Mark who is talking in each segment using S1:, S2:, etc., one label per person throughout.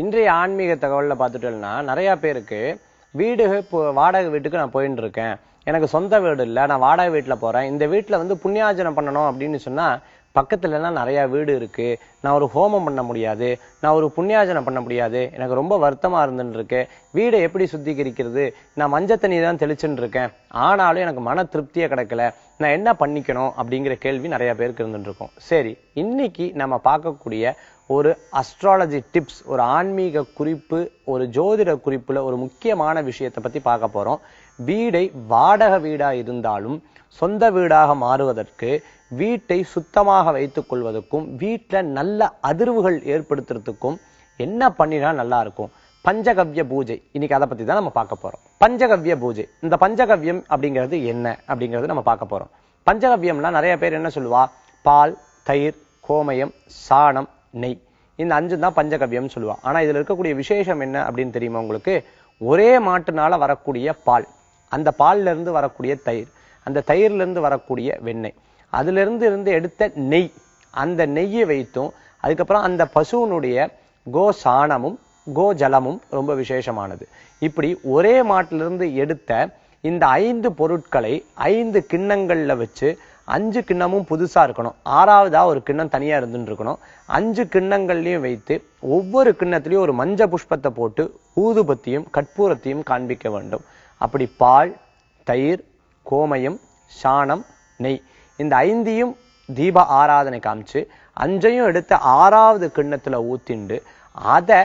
S1: இன்றைய ஆன்மீக தகவலில் பார்த்துட்டோம்னா நிறைய பேருக்கு வீடு இப்போ வாடகை வீட்டுக்கு நான் போயின்னு இருக்கேன் எனக்கு சொந்த வீடு இல்லை நான் வாடகை வீட்டில் போகிறேன் இந்த வீட்டில் வந்து புண்ணியாஜனம் பண்ணணும் அப்படின்னு சொன்னால் பக்கத்துலலாம் நிறையா வீடு இருக்குது நான் ஒரு ஹோமம் பண்ண முடியாது. நான் ஒரு புண்ணியாஜனம் பண்ண முடியாது. எனக்கு ரொம்ப வருத்தமாக இருந்துன்னு வீடை எப்படி சுத்திகரிக்கிறது? நான் மஞ்சள் தண்ணி தான் தெளிச்சுட்டு இருக்கேன் ஆனாலும் எனக்கு மன திருப்தியே கிடைக்கல. நான் என்ன பண்ணிக்கணும் அப்படிங்கிற கேள்வி நிறையா பேருக்கு இருந்துட்டுருக்கோம் சரி இன்னைக்கு நம்ம பார்க்கக்கூடிய ஒரு அஸ்ட்ராலஜி டிப்ஸ் ஒரு ஆன்மீக குறிப்பு ஒரு ஜோதிட குறிப்புல ஒரு முக்கியமான விஷயத்தை பத்தி பார்க்க போறோம். வீடை வாடகை வீடா இருந்தாலும் சொந்த வீடாக மாறுவதற்கு வீட்டை சுத்தமாக வைத்துக் கொள்வதற்கும் நல்ல அதிர்வுகள் ஏற்படுத்துறதுக்கும் என்ன பண்ணினா நல்லா இருக்கும். பஞ்சகவ்ய பூஜை. இன்னைக்கு அதை பத்தி தான் நம்ம பார்க்க போறோம். பஞ்சகவ்ய பூஜை. இந்த பஞ்சகவ்யம் அப்படிங்கிறது என்ன அப்படிங்கிறது நம்ம பார்க்க போறோம். பஞ்சகவ்யம்னா நிறைய பேர் என்ன சொல்லுவா? பால் தயிர் கோமயம் சாணம் நெய். இந்த அஞ்சு தான் பஞ்சகவ்யம்னு சொல்லுவா. ஆனா இதுல இருக்கக்கூடிய விசேஷம் என்ன அப்படின்னு தெரியுமா உங்களுக்கு? ஒரே மாட்டுனால வரக்கூடிய பால். அந்த பால்ல இருந்து வரக்கூடிய தயிர். அந்த தயிர்ல இருந்து வரக்கூடிய வெண்ணெய். அதுல இருந்து இருந்து எடுத்த நெய். அந்த நெய்யை வைத்தும் அதுக்கப்புறம் அந்த பசுவினுடைய கோ சாணமும் கோ ஜலமும் ரொம்ப விசேஷமானது. இப்படி ஒரே மாட்டிலிருந்து எடுத்த இந்த ஐந்து பொருட்களை ஐந்து கிண்ணங்களில் வச்சு அஞ்சு கிண்ணமும் புதுசாக இருக்கணும். ஆறாவதாக ஒரு கிண்ணம் தனியாக இருந்துருக்கணும். அஞ்சு கிண்ணங்கள்லையும் வைத்து ஒவ்வொரு கிண்ணத்துலேயும் ஒரு மஞ்ச புஷ்பத்தை போட்டு ஊதுபத்தியும் கற்பூரத்தையும் காண்பிக்க வேண்டும். அப்படி பால் தயிர் கோமயம் சாணம் நெய் இந்த ஐந்தையும் தீப ஆராதனை காமிச்சு அஞ்சையும் எடுத்து ஆறாவது கிண்ணத்தில் ஊத்திண்டு அதை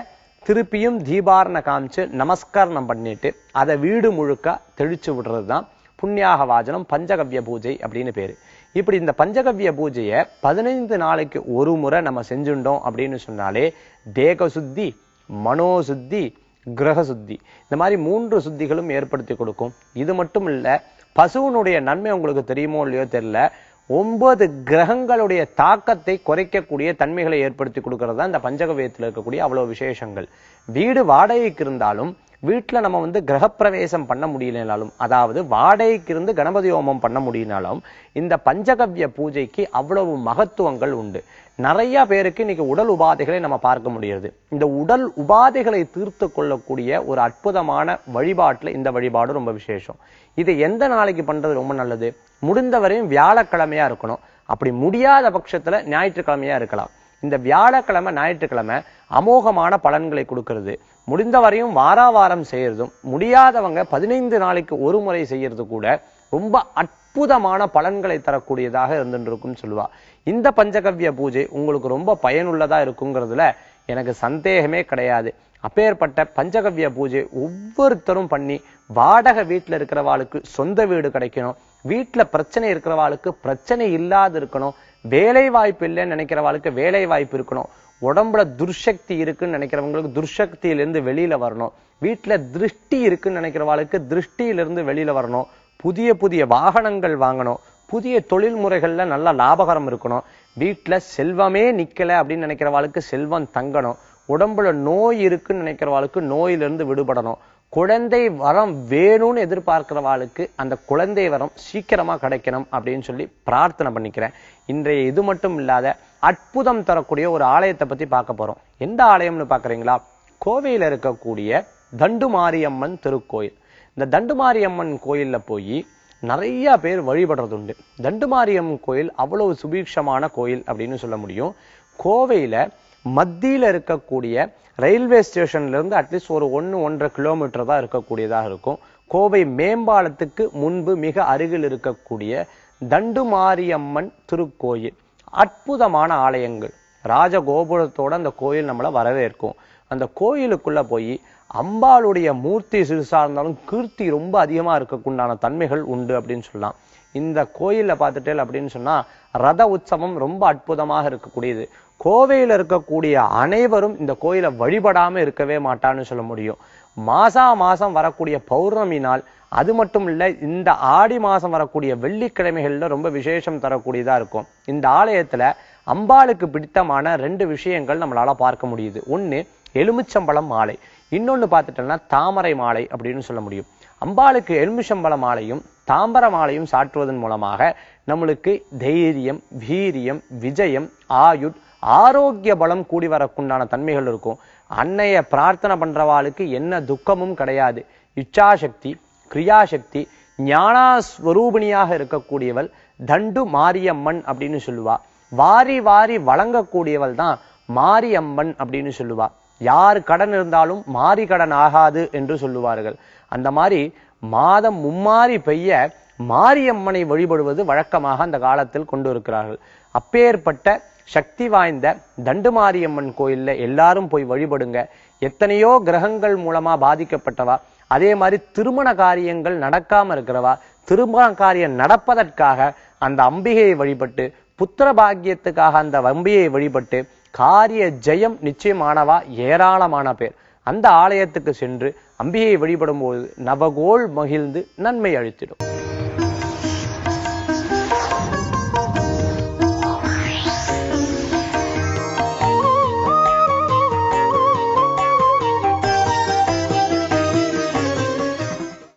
S1: திருப்பியும் தீபாரணை காமிச்சு நமஸ்காரணம் பண்ணிட்டு அதை வீடு முழுக்க தெளிச்சு விடுறது தான் புண்ணியாக வாஜனம் பஞ்சகவ்ய பூஜை அப்படின்னு பேரு. இப்படி இந்த பஞ்சகவ்ய பூஜையை பதினைந்து நாளைக்கு ஒரு முறை நம்ம செஞ்சுட்டோம் அப்படின்னு சொன்னாலே தேக சுத்தி மனோசுத்தி கிரக சுத்தி இந்த மாதிரி மூன்று சுத்திகளும் ஏற்படுத்தி கொடுக்கும். இது மட்டும் இல்லை பசுவனுடைய நன்மை உங்களுக்கு தெரியுமோ இல்லையோ தெரியல ஒன்பது கிரகங்களுடைய தாக்கத்தை குறைக்கக்கூடிய தன்மைகளை ஏற்படுத்தி கொடுக்கறது தான் இந்த பஞ்சகவியத்தில் இருக்கக்கூடிய அவ்வளோ விசேஷங்கள். வீடு வாடகைக்கு இருந்தாலும் வீட்டில் நம்ம வந்து கிரகப்பிரவேசம் பண்ண முடியலனாலும் அதாவது வாடகைக்கு இருந்து கணபதி ஹோமம் பண்ண முடியினாலும் இந்த பஞ்சகவ்ய பூஜைக்கு அவ்வளவு மகத்துவங்கள் உண்டு. நிறைய பேருக்கு இன்னைக்கு உடல் உபாதைகளை நம்ம பார்க்க முடியுது இந்த உடல் உபாதைகளை தீர்த்து கொள்ளக்கூடிய ஒரு அற்புதமான வழிபாட்டில் இந்த வழிபாடு ரொம்ப விசேஷம். இதை எந்த நாளைக்கு பண்றது ரொம்ப நல்லது? முடிந்தவரையும் வியாழக்கிழமையாக இருக்கணும். அப்படி முடியாத பட்சத்தில் ஞாயிற்றுக்கிழமையா இருக்கலாம். இந்த வியாழக்கிழமை ஞாயிற்றுக்கிழமை அமோகமான பலன்களை கொடுக்கறது. முடிந்தவரையும் வாரா வாரம் செய்கிறதும் முடியாதவங்க பதினைந்து நாளைக்கு ஒரு முறை செய்கிறது கூட ரொம்ப அற்புதமான பலன்களை தரக்கூடியதாக இருந்துருக்கும் சொல்லுவா. இந்த பஞ்சகவ்ய பூஜை உங்களுக்கு ரொம்ப பயனுள்ளதாக இருக்குங்கிறதுல எனக்கு சந்தேகமே கிடையாது. அப்பேற்பட்ட பஞ்சகவ்ய பூஜை ஒவ்வொருத்தரும் பண்ணி வாடகை வீட்டில் இருக்கிறவாளுக்கு சொந்த வீடு கிடைக்கணும். வீட்டில் பிரச்சனை இருக்கிறவாளுக்கு பிரச்சனை இல்லாது இருக்கணும். வேலை வாய்ப்பு இல்லைன்னு நினைக்கிறவாளுக்கு வேலை வாய்ப்பு இருக்கணும். உடம்புல துர்சக்தி இருக்குன்னு நினைக்கிறவங்களுக்கு துர்சக்தியிலிருந்து வெளியில வரணும். வீட்டுல திருஷ்டி இருக்குன்னு நினைக்கிறவாளுக்கு திருஷ்டியிலிருந்து வெளியில வரணும். புதிய புதிய வாகனங்கள் வாங்கணும். புதிய தொழில் முறைகள்ல நல்ல லாபகரம் இருக்கணும். வீட்டுல செல்வமே நிக்கல அப்படின்னு நினைக்கிறவாளுக்கு செல்வம் தங்கணும். உடம்புல நோய் இருக்குன்னு நினைக்கிறவாளுக்கு நோயிலிருந்து விடுபடணும். குழந்தை வரம் வேணும்னு எதிர்பார்க்கிறவாளுக்கு அந்த குழந்தை வரம் சீக்கிரமாக கிடைக்கணும் அப்படின்னு சொல்லி பிரார்த்தனை பண்ணிக்கிறேன். இன்றைய இது மட்டும் இல்லாத அற்புதம் தரக்கூடிய ஒரு ஆலயத்தை பற்றி பார்க்க போகிறோம் எந்த ஆலயம்னு பார்க்குறீங்களா? கோவையில் இருக்கக்கூடிய தண்டுமாரியம்மன் திருக்கோயில். இந்த தண்டுமாரியம்மன் கோயிலில் போய் நிறைய பேர் வழிபடுறது உண்டு தண்டுமாரியம்மன் கோயில் அவ்வளவு சுபீட்சமான கோயில் அப்படின்னு சொல்ல முடியும். கோவையில் மத்தியில இருக்கக்கூடிய ரயில்வே ஸ்டேஷன்ல இருந்து அட்லீஸ்ட் ஒரு ஒன்று ஒன்றரை கிலோமீட்டர் தான் இருக்கக்கூடியதாக இருக்கும். கோவை மேம்பாலத்துக்கு முன்பு மிக அருகில் இருக்கக்கூடிய தண்டுமாரியம்மன் திருக்கோயில். அற்புதமான ஆலயங்கள். ராஜகோபுரத்தோட அந்த கோயில் நம்மளை வரவேற்கும். அந்த கோயிலுக்குள்ளே போய் அம்பாளுடைய மூர்த்தி சிறுசாக இருந்தாலும் கீர்த்தி ரொம்ப அதிகமாக இருக்கக்குண்டான தன்மைகள் உண்டு அப்படின்னு சொல்லலாம். இந்த கோயிலில் பார்த்துட்டேல் அப்படின்னு சொன்னால் ரத உற்சவம் ரொம்ப அற்புதமாக இருக்கக்கூடியது. கோவையில் இருக்கக்கூடிய அனைவரும் இந்த கோயிலை வழிபடாமல் இருக்கவே மாட்டான்னு சொல்ல முடியும். மாசா மாசம் வரக்கூடிய பௌர்ணமி நாள் அது மட்டும் இல்லை இந்த ஆடி மாதம் வரக்கூடிய வெள்ளிக்கிழமைகளில் ரொம்ப விசேஷம் தரக்கூடியதாக இருக்கும். இந்த ஆலயத்தில் அம்பாளுக்கு பிடித்தமான ரெண்டு விஷயங்கள் நம்மளால் பார்க்க முடியுது. ஒன்று எலுமிச்சம்பழம் மாலை. இன்னொன்னு பார்த்துட்டோம்னா தாமரை மாலை அப்படின்னு சொல்ல முடியும். அம்பாளுக்கு எலுமிச்சம்பழ மாலையும் தாம்பர மாலையும் சாற்றுவதன் மூலமாக நம்மளுக்கு தைரியம் வீரியம் விஜயம் ஆயுட் ஆரோக்கிய பலம் கூடி வரக்குண்டான தன்மைகள் இருக்கும். அன்னைய பிரார்த்தனை பண்றவாளுக்கு என்ன துக்கமும் கிடையாது. இச்சாசக்தி கிரியாசக்தி ஞானாஸ்வரூபிணியாக இருக்கக்கூடியவள் தண்டு மாரியம்மன் அப்படின்னு சொல்லுவா. வாரி வாரி வழங்கக்கூடியவள் தான் மாரியம்மன் அப்படின்னு சொல்லுவா. யார் கடன் இருந்தாலும் மாறி கடன் ஆகாது என்று சொல்லுவார்கள். அந்த மாதிரி மாதம் மும்மாறி பெய்ய மாரியம்மனை வழிபடுவது வழக்கமாக அந்த காலத்தில் கொண்டு இருக்கிறார்கள். அப்பேற்பட்ட சக்தி வாய்ந்த தண்டு மாரியம்மன் கோயிலில் எல்லாரும் போய் வழிபடுங்க. எத்தனையோ கிரகங்கள் மூலமா பாதிக்கப்பட்டவா? அதே மாதிரி திருமண காரியங்கள் நடக்காம இருக்கிறவா? திருமண காரியம் நடப்பதற்காக அந்த அம்பிகையை வழிபட்டு புத்திர பாக்கியத்துக்காக அந்த வம்பியை வழிபட்டு காரிய ஜெயம் நிச்சயமானவா? ஏராளமான பேர். அந்த ஆலயத்துக்கு சென்று அம்பியை வழிபடும் போது நவகோள் மகிழ்ந்து நன்மை அழித்திடும்